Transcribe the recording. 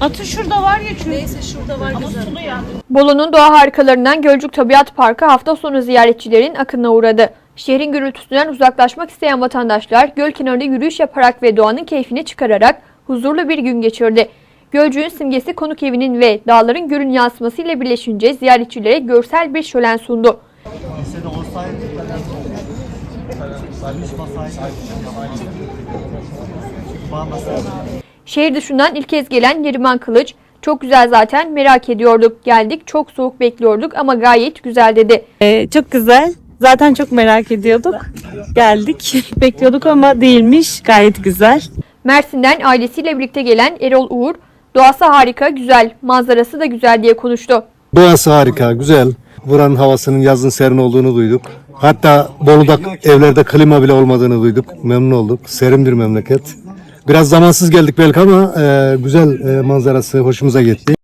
Atı şurada var ya çünkü. Neyse şurada var Ama sulu ya. Bolu'nun doğa harikalarından Gölcük Tabiat Parkı hafta sonu ziyaretçilerin akınına uğradı. Şehrin gürültüsünden uzaklaşmak isteyen vatandaşlar göl kenarında yürüyüş yaparak ve doğanın keyfini çıkararak huzurlu bir gün geçirdi. Gölcüğün simgesi konuk evinin ve dağların gölün yansımasıyla birleşince ziyaretçilere görsel bir şölen sundu. Şehir dışından ilk kez gelen Neriman Kılıç, çok güzel zaten merak ediyorduk. Geldik çok soğuk bekliyorduk ama gayet güzel dedi. Ee, çok güzel. Zaten çok merak ediyorduk. Geldik. Bekliyorduk ama değilmiş. Gayet güzel. Mersin'den ailesiyle birlikte gelen Erol Uğur, doğası harika, güzel, manzarası da güzel diye konuştu. Doğası harika, güzel. Buranın havasının yazın serin olduğunu duyduk. Hatta Bolu'da evlerde klima bile olmadığını duyduk. Memnun olduk. Serin bir memleket. Biraz zamansız geldik belki ama e, güzel e, manzarası hoşumuza gitti.